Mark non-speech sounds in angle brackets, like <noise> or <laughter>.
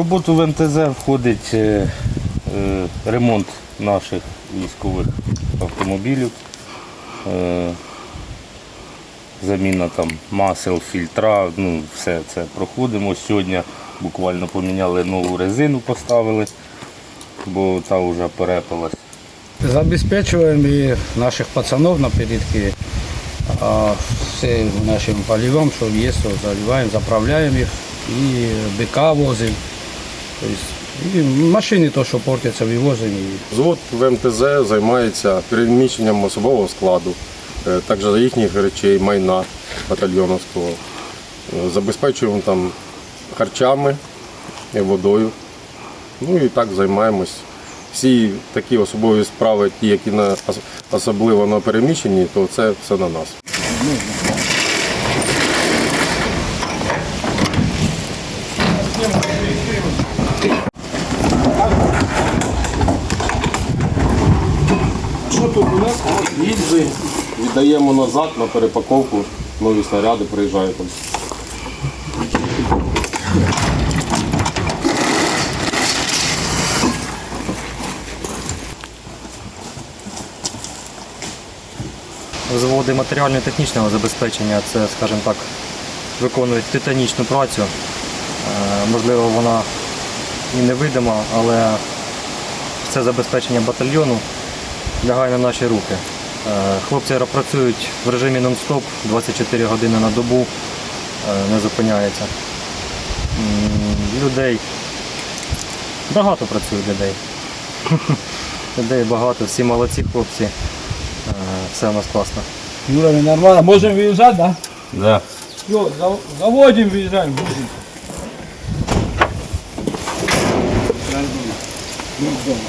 роботу в МТЗ входить е, е, ремонт наших військових автомобілів, е, заміна там масел, фільтра, ну, все це проходимо. Сьогодні буквально поміняли нову резину, поставили, бо та вже перепалась. Забезпечиваем и наших пацанов на передке а, всем нашим поливом, что есть, то заливаем, заправляем их и быка возим. То есть, и машины то, что портятся, вывозим. И Взвод в МТЗ займається переміщенням особового складу, е, також їхніх речей, майна батальйоновського. Е, Забезпечуємо там харчами, і водою. Ну і так займаємось. Всі такі особові справи, ті, які на, особливо на переміщенні, то це все на нас. Що тут у нас? Гільзи віддаємо назад на перепаковку, нові снаряди приїжджають. там. Заводи матеріально-технічного забезпечення це, скажімо так, виконують титанічну працю. Е, Можливо, вона і невидима, але це забезпечення батальйону лягає на наші руки. Е, Хлопці працюють в режимі нон-стоп 24 години на добу, е, не зупиняється. М, Людей багато працює людей. <laughs> Людей багато, всі молодці хлопці. Е, Все у нас класно. Юра, мы нормально. Можем выезжать, да? Да. Все, заводим, выезжаем. будем. Ну, дома.